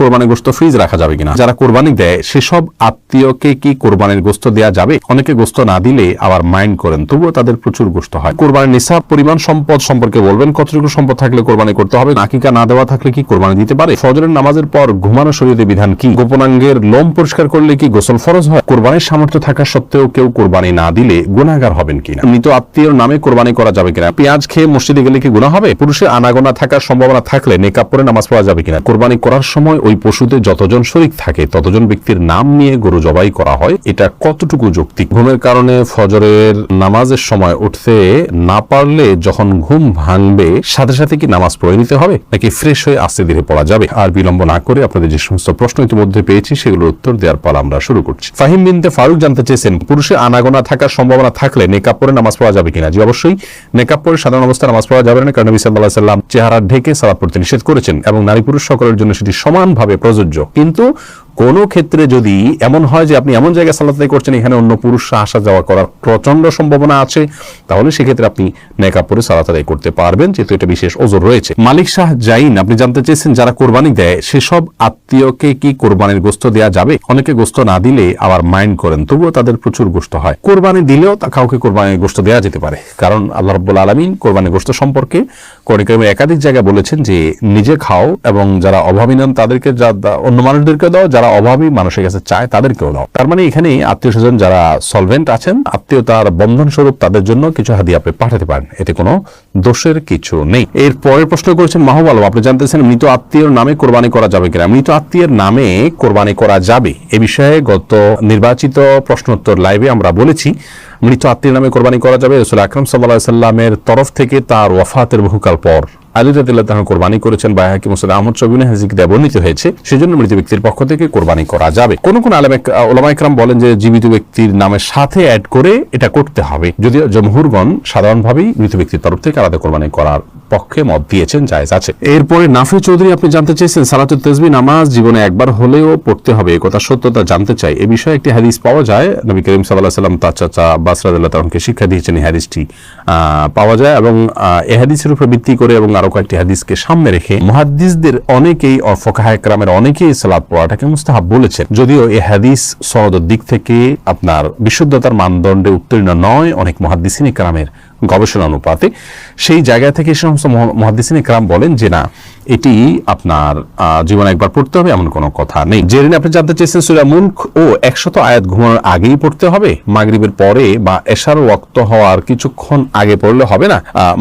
কোরবানির গোস্ত ফ্রিজ রাখা যাবে কিনা? যারা কোরবানি দেয়, সেসব আত্মীয়কে কি কোরবানির গোস্ত দেওয়া যাবে? অনেকে গোস্ত না দিলে আবার মাইন্ড করেন, তবুও তাদের প্রচুর গোস্ত হয়। কোরবানির নিসাব, পরিমাণ, সম্পদ সম্পর্কে বলবেন, কতটুকু সম্পদ থাকলে কোরবানি করতে হবে, নাকিকা না দেওয়া থাকলে কি কোরবানি দিতে পারে? ফজরের নামাজের পর ঘুমানো শরীরে বিধান কি? গোপনাঙ্গের লোম পরিষ্কার করলে কি গোসল ফরজ হয়? কোরবানির সামর্থ্য থাকা সত্ত্বেও কেউ কোরবানি না দিলে গুণাগার হবেন কিনা? মৃত আত্মীয়র নামে কোরবানি করা যাবে কিনা? পেঁয়াজ খেয়ে মসজিদে গেলে কি গুণা হবে? পুরুষের আনাগোনা থাকার সম্ভাবনা থাকলে নেকাব পরে নামাজ পড়া যাবে কিনা? কোরবানি করার সময় ওই পশুতে যতজন শরিক থাকে, ততজন ব্যক্তির নাম নিয়ে গরু জবাই করা হয়, এটা কতটুকু যৌক্তিক? ঘুমের কারণে ফজরের নামাজের সময় উঠতে না পারলে যখন ঘুম ভাঙবে, সাথে সাথে কি নামাজ পড়ে নিতে হবে? নাকি ফ্রেশ হয়ে আস্তে ধীরে পড়া যাবে? আর বিলম্ব না করে আপনাদের যে সমস্ত প্রশ্ন ইতিমধ্যে পেয়েছি, সেগুলোর উত্তর দেওয়ার পর আমরা শুরু করছি। ফাহিম বিনতে ফারুক জানতে চেয়েছেন পুরুষের আনাগোনা থাকার সম্ভাবনা থাকলে নেকাব পরে নামাজ পড়া যাবে কিনা? জি, অবশ্যই। নেকাব পরে সাধারণ অবস্থায় নামাজ পড়া যাবে না, কারণ নবী সাল্লাহ সাল্লাম চেহারা ঢেকে সালাদ পড়তে নিষেধ করেছেন এবং নারী পুরুষ সকলের জন্য সেটি সমানভাবে প্রযোজ্য। কিন্তু কোনো ক্ষেত্রে যদি এমন হয় যে আপনি এমন জায়গায় সালাত করছেন, এখানে অন্য পুরুষরা আসা যাওয়া করার প্রচণ্ড সম্ভাবনা আছে, তাহলে সেক্ষেত্রে আপনি নেকাব পরে সালাত আদায় করতে পারবেন, যেহেতু এটা বিশেষ ওজোর রয়েছে। মালিক শাহ জাইন, আপনি জানতে চেয়েছেন যারা কোরবানি দেয়, সেসব আত্মীয়কে কি কোরবানির গোস্ত দেওয়া যাবে? অনেকে গোস্ত না দিলে আবার মাইন্ড করেন, তবুও তাদের প্রচুর গোস্ত হয়। কোরবানি দিলেও তা কাউকে কোরবানির গোস্ত দেওয়া যেতে পারে, কারণ আল্লাহ রব্বুল আলমিন কোরবানির গোস্ত সম্পর্কে কোরআন একাধিক জায়গায় বলেছেন যে, নিজে খাও এবং যারা অভাবী নন তাদেরকে যা অন্য মানুষদেরকে দাও, যারা অভাবী মানুষের কাছে চায় তাদেরকেও দাও তার মানে এখানে আত্মীয় স্বজন যারা সলভেন্ট আছেন, আত্মীয়তার বন্ধন স্বরূপ তাদের জন্য কিছু হাদিয়া আপনি পাঠাতে পারেন। এতে কোনো দোষের কিছু নেই। এর পরের প্রশ্ন করেছেন মাহবুব আলম আপনি জানতেছেন মৃত আত্মীয়র নামে কোরবানি করা যাবে কিনা? মৃত আত্মীয়ের নামে কোরবানি করা যাবে? এ বিষয়ে গত নির্বাচিত প্রশ্নোত্তর লাইভে আমরা বলেছি, মৃত আত্মীয় নামে কোরবানি করা যাবে। রসুল আকরম সাল্লাহ সাল্লামের তরফ থেকে তার ওয়াফাতের বহুকাল পর। আলী রাদিল্লাহ কোরবানি করেছেন বা হাকিম মুসলিম আহমদ সবিন হাজিক দেয়া হয়েছে। সেজন্য মৃত ব্যক্তির পক্ষ থেকে কোরবানি করা যাবে। কোন কোন আলম ওলামা ইকরাম বলেন যে জীবিত ব্যক্তির নামের সাথে অ্যাড করে এটা করতে হবে। যদিও জমহুরগণ সাধারণভাবেই মৃত ব্যক্তির তরফ থেকে আলাদা কোরবানি করার পক্ষে মত দিয়েছেন, জায়েজ আছে। এরপরে নাফি চৌধুরী, আপনি জানতে চাইছেন সালাতুল তসবি নামাজ জীবনে একবার হলেও পড়তে হবে, এ কথা সত্যতা জানতে চাই। এ বিষয়ে একটি হাদিস পাওয়া যায়, নবী করিম সাল্লাহ সাল্লাম তার চাচা আব্বাস রাদিল্লাহ তালকে শিক্ষা দিয়েছেন, এই হাদিসটি পাওয়া যায় এবং এ হাদিসের উপর ভিত্তি করে এবং আরও কয়েকটি হাদিসকে সামনে রেখে মহাদ্দিসদের অনেকেই ফোকাহায়করামের অনেকেই সালাদ পড়াটাকে মুস্তাহাব বলেছেন। যদিও এই হাদিস সনদের দিক থেকে আপনার বিশুদ্ধতার মানদণ্ডে উত্তীর্ণ নয়, অনেক মহাদ্দিসিনী কারামের গবেষণা অনুপাতে, সেই জায়গা থেকে এই সমস্ত মহাদিসিনী ক্রাম বলেন যে না, এটি আপনার জীবনে একবার পড়তে হবে, এমন কোনো কথা নেই। জেরিন আপনি জানতে চেয়েছেন সুরা মুলক ও একশত আয়াত ঘুমানোর আগেই পড়তে হবে? মাগরিবের পরে বা এশার ওয়াক্ত হওয়ার কিছুক্ষণ আগে পড়লে হবে না?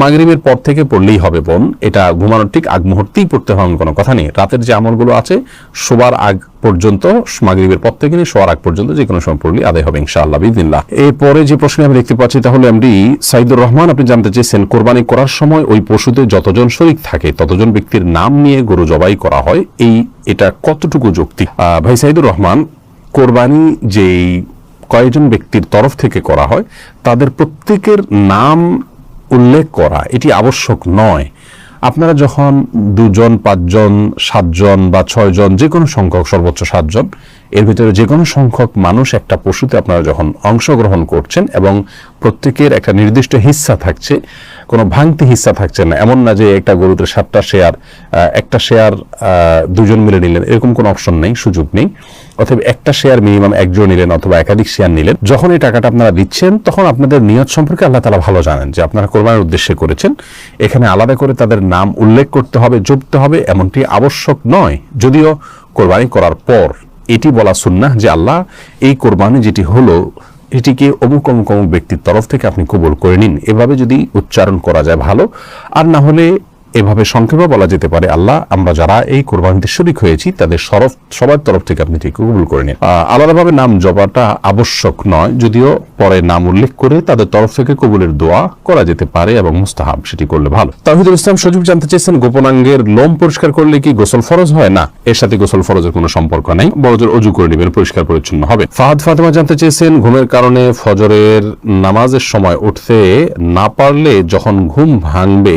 মাগরিবের পর থেকে পড়লেই হবে বোন। এটা ঘুমানোর ঠিক আগ মুহূর্তেই পড়তে হবে, এমন কোনো কথা নেই। রাতের যে আমলগুলো আছে, শোবার আগ পর্যন্ত মাগরিবের পর থেকে নিয়ে শোয়ার আগ পর্যন্ত যে কোনো সময় পড়লে আদায় হবে ইনশাআল্লাহ বিদিল্লাহ এরপরে যে প্রশ্ন আমি দেখতে পাচ্ছি তাহলে এমডি সাইদুর রহমান আপনি জানতে চেয়েছেন কোরবানি করার সময় ওই পশুতে যতজন শরিক থাকে ততজন ব্যক্তির নাম নিয়ে গরু জবাই করা হয় এই এটা কতটুকু যৌক্তিক? আহ, ভাই সাইদুর রহমান কোরবানি যেই কয়েকজন ব্যক্তির তরফ থেকে করা হয় তাদের প্রত্যেকের নাম উল্লেখ করা এটি আবশ্যক নয়। আপনারা যখন দুজন, পাঁচজন, সাতজন বা ছয়জন যে কোনো সংখ্যক, সর্বোচ্চ সাতজন, এর ভিতরে যে কোনো সংখ্যক মানুষ একটা পশুতে আপনারা যখন অংশগ্রহণ করছেন এবং প্রত্যেকের একটা নির্দিষ্ট হিস্সা থাকছে, কোনো ভাঙতি হিস্সা থাকছে না, এমন না যে একটা গরুতে সাতটা শেয়ার একটা শেয়ার দুজন মিলে নিলেন, এরকম কোনো অপশন নেই, সুযোগ নেই। অথবা একটা শেয়ার মিনিমাম একজন নিলেন অথবা একাধিক শেয়ার নিলেন। যখন এই টাকাটা আপনারা দিচ্ছেন, তখন আপনাদের নিয়ত সম্পর্কে আল্লাহ তালা ভালো জানেন যে আপনারা কোরবানির উদ্দেশ্যে করেছেন। এখানে আলাদা করে তাদের নাম উল্লেখ করতে হবে, জপতে হবে, এমনটি আবশ্যক নয়। যদিও কোরবানি করার পর এটি বলা সুন্নাহ যে আল্লাহ এই কোরবানি যেটি হলো, এটিকে অমুক অমুক অমুক ব্যক্তির তরফ থেকে আপনি কবুল করে নিন। এভাবে যদি উচ্চারণ করা যায় ভালো। আর না হলে এভাবে সংক্ষেপে বলা যেতে পারে, আল্লাহ, আমরা যারা এই কোরবানিতে শরিক হয়েছি, তাদের সরফ, সবার তরফ থেকে আপনি ঠিক কবুল করে নিন। আলাদাভাবে নাম জপাটা আবশ্যক নয়, যদিও পরে নাম উল্লেখ করে তাদের তরফ থেকে কবুলের দোয়া করা যেতে পারে এবং মুস্তাহাব সেটি করলে ভালো। তাহিদুল ইসলাম সজীব জানতে চেয়েছেন, গোপনাঙ্গের লোম পরিষ্কার করলে কি গোসল ফরজ হয়? না, এর সাথে গোসল ফরজের কোনো সম্পর্ক নেই। বড়জোর অজু করে নেবেন, পরিষ্কার পরিচ্ছন্ন হবে। ফাহাদ ফাতেমা জানতে চেয়েছেন, ঘুমের কারণে ফজরের নামাজের সময় উঠতে না পারলে যখন ঘুম ভাঙবে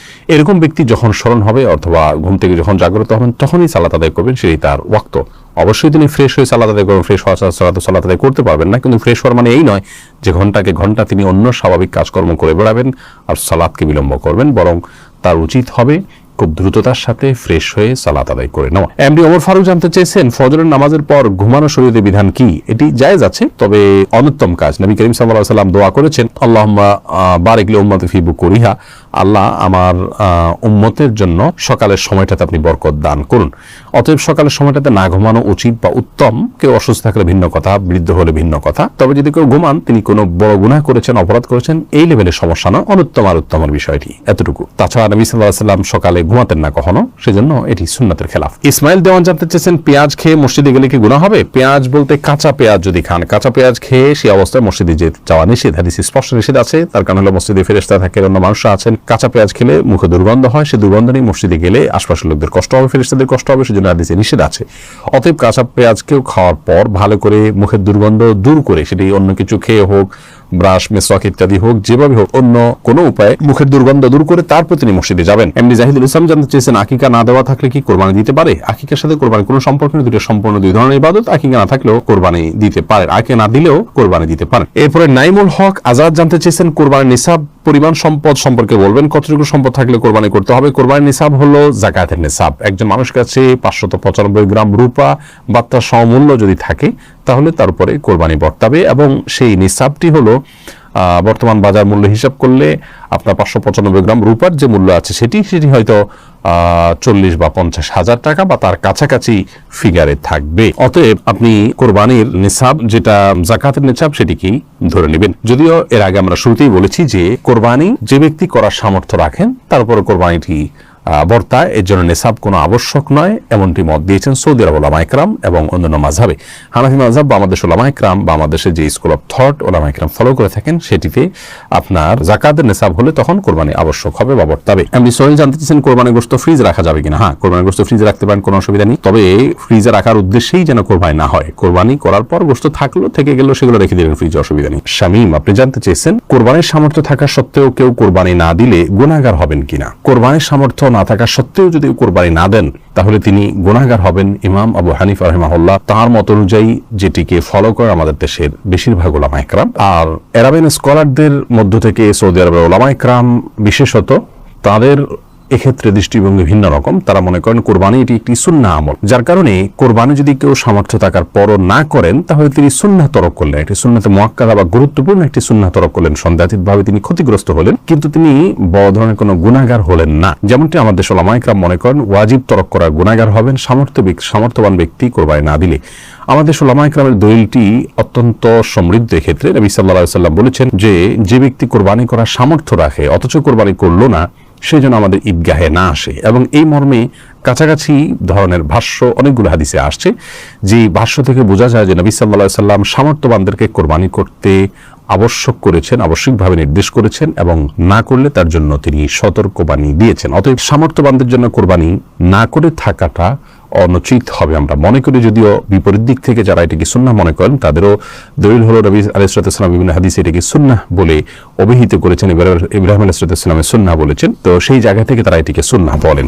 এরকম ব্যক্তি যখন স্মরণ হবে অথবা ঘুম থেকে যখন জাগ্রত হবেন, তখনই সালাত আদায় করবেন, সেটাই তার ওয়াক্ত। অবশ্যই তিনি ফ্রেশ হয়ে সালাত আদায় করবেন ফ্রেশ হওয়া ছাড়া সালাত আদায় করতে পারবেন না, কিন্তু ফ্রেশ হওয়ার মানে এই নয় যে ঘন্টাকে ঘণ্টা তিনি অন্য স্বাভাবিক কাজকর্ম করে বেড়াবেন আর সালাদকে বিলম্ব করবেন, বরং তার উচিত হবে খুব দ্রুততার সাথে ফ্রেশ হয়ে সালাত আদায় করে নেওয়া। এমডি ওমর ফারুক জানতে চেয়েছেন, ফজরের নামাজের পর ঘুমানো শরীরের বিধান কি? এটি জায়েজ আছে, তবে অনুত্তম কাজ। নবী করিম সাল্লাহ সাল্লাম দোয়া করেছেন আল্লাহ বারেকলে উম্মত ফিবু করিহা আল্লাহ আমার উম্মতের জন্য সকালের সময়টাতে আপনি বরকত দান করুন। অতএব সকালের সময়টাতে না ঘুমানো উচিত বা উত্তম। কেউ অসুস্থ থাকলে ভিন্ন কথা, বৃদ্ধ হলে ভিন্ন কথা। তবে যদি কেউ ঘুমান, তিনি কোনো বড় গুনাহ করেছেন, অপরাধ করেছেন, এই লেভেলের সমস্যা নয়, অনুত্তম আর উত্তমের বিষয়টি এতটুকু। তাছাড়া নবী সাল্লাহ সাল্লাম সকালে ঘুমাতেন না কখনো, সেজন্য এটি সুন্নাতের খেলাফ। ইসমাইল দেওয়ান জানতে চেয়েছেন, পেঁয়াজ খেয়ে মসজিদে গেলে কি গুণা হবে? পেঁয়াজ বলতে কাঁচা পেঁয়াজ যদি খান। কাঁচা পেঁয়াজ খেয়ে সেই অবস্থায় মসজিদে যাওয়া নিষেধ, হাদিস স্পষ্ট নিষেধ আছে। তার কারণ হলো মসজিদে ফেরেস্তা থাকে, অন্য মানুষরা আছেন। কাঁচা পেঁয়াজ খেলে মুখে দুর্গন্ধ হয়, সে দুর্গন্ধ নিয়ে মসজিদে গেলে আশপাশের লোকদের কষ্ট হবে ফেরিস্তাদের কষ্ট হবে, সেজন্য আদিসে নিষেধ আছে। অতএব কাঁচা পেঁয়াজকেও খাওয়ার পর ভালো করে মুখের দুর্গন্ধ দূর করে, সেটি অন্য কিছু খেয়ে হোক ব্রাশ, মেসওয়াক ইত্যাদি হোক, যেভাবে হোক, অন্য কোনো উপায়ে মুখের দুর্গন্ধ দূর করে তারপর তিনি মসজিদে যাবেন। এমনি জাহিদুল ইসলাম জানতে চেয়েছেন, আকিকা না দেওয়া থাকলে কি কোরবানি দিতে পারে? আকিকার সাথে কোরবানি কোনো সম্পর্ক নেই দুটো সম্পূর্ণ দুই ধরনের ইবাদত, আকিকা না থাকলেও কোরবানি দিতে পারে আকিকা না দিলেও কোরবানি দিতে পারে এরপরে নাইমুল হক আজাদ জানতে চেয়েছেন, কোরবানির নিসাব, পরিমাণ সম্পদ সম্পর্কে বলবেন, কতটুকু সম্পদ থাকলে কোরবানি করতে হবে? কোরবানির নিসাব হলো জাকাতের নিসাব। একজন মানুষ কাছে পাঁচশত পঁচানব্বই গ্রাম রূপা বা তার সমমূল্য যদি থাকে তাহলে তার উপরে কোরবানি বর্তাবে এবং সেই নিসাবটি হলো বর্তমান বাজার মূল্য হিসাব করলে আপনার পাঁচশো পঁচানব্বই গ্রাম রূপার যে মূল্য আছে সেটি সেটি হয়তো চল্লিশ বা পঞ্চাশ হাজার টাকা বা তার কাছাকাছি ফিগারে থাকবে। অতএব আপনি কোরবানির নিসাব, যেটা জাকাতের নিসাব সেটিকেই ধরে নেবেন? যদিও এর আগে আমরা শুরুতেই বলেছি যে কোরবানি যে ব্যক্তি করার সামর্থ্য রাখেন, তার উপরে কোরবানিটি বর্তায় এর জন্য নেশাব কোনো আবশ্যক নয়, এমনটি মত দিয়েছেন সৌদি আরব ওলামা একরাম এবং অন্যান্য মাঝাবে হানাফি মাঝাব বা ওলামা একরাম বা আমাদের যে স্কুল অফ থট ওলামা একরাম ফলো করে থাকেন, সেটিতে আপনার জাকাতের নেশাব হলে তখন কোরবানি আবশ্যক হবে বা বর্তাবে। এমনি সোহেল জানতে চাচ্ছেন কোরবানি গোস্ত ফ্রিজ রাখা যাবে কিনা? হ্যাঁ কোরবানি গোস্ত ফ্রিজে রাখতে পারেন, কোনো অসুবিধা নেই। তবে ফ্রিজে রাখার উদ্দেশ্যেই যেন কোরবানি না হয়। কোরবানি করার পর গোস্ত থাকল, থেকে গেলেও সেগুলো রেখে দিলেন ফ্রিজে অসুবিধা নেই। শামীম, আপনি জানতে চেয়েছেন কোরবানির সামর্থ্য থাকা সত্ত্বেও কেউ কোরবানি না দিলে গুণাগার হবেন কিনা? কোরবানির সামর্থ্য না থাকা সত্ত্বেও যদি কোরবানি না দেন, তাহলে তিনি গুণাগার হবেন ইমাম আবু হানিফ রহমাহুল্লাহ তাঁর মত অনুযায়ী যেটিকে ফলো করে আমাদের দেশের বেশিরভাগ ওলামা একরাম। আর এরাবেন স্কলারদের মধ্য থেকে সৌদি আরবের ওলামা একরাম বিশেষত তাদের এক্ষেত্রে দৃষ্টিভঙ্গি ভিন্ন রকম। তারা মনে করেন কোরবানি এটি একটি সুন্না আমল। যার কারণে কোরবানি যদি কেউ সামর্থ্য থাকার পরও না করেন, তাহলে তিনি সুন্না তরক করলেন। একটি সুন্নাতে মোয়াক্কাদা বা গুরুত্বপূর্ণ একটি সুন্না তরক করলেন। সন্দেহাতীত ভাবে তিনি ক্ষতিগ্রস্ত হলেন, কিন্তু তিনি বড় ধরনের কোনো গুণাগার হলেন না। যেমনটি আমাদের সোলামাইকরাম মনে করেন, ওয়াজিব তরক করার গুণাগার হবেন সামর্থ্য সামর্থ্যবান ব্যক্তি কোরবানি না দিলে। আমাদের সোলামা ইকরামের দলিলটি অত্যন্ত সমৃদ্ধ ক্ষেত্রে নবী সাল্লাহ সাল্লাম বলেছেন যে যে ব্যক্তি কোরবানি করার সামর্থ্য রাখে, অথচ কোরবানি করল না সে যেন আমাদের ঈদগাহে না আসে। এবং এই মর্মে কাছাকাছি ধরনের ভাষ্য, অনেকগুলো হাদিসে আসছে। যে ভাষ্য থেকে বোঝা যায় যে নবী সাল্লাহ সাল্লাম সামর্থ্যবানদেরকে কোরবানি করতে আবশ্যক করেছেন, আবশ্যিকভাবে নির্দেশ করেছেন এবং না করলে তার জন্য তিনি সতর্কবাণী দিয়েছেন। অতএব সামর্থ্যবানদের জন্য কোরবানি না করে থাকাটা অনুচিত হবে আমরা মনে করি, যদিও বিপরীত দিক থেকে যারা এটিকে সুন্না মনে করেন, তাদেরও দলিল হল রবি আলাইসালাম বিভিন্ন হাদিস এটিকে সুন্না বলে অভিহিত করেছেন। ইব্রাহিম আলাইসালামের সুন্না বলেছেন। তো সেই জায়গা থেকে তারা এটিকে সুন্না বলেন।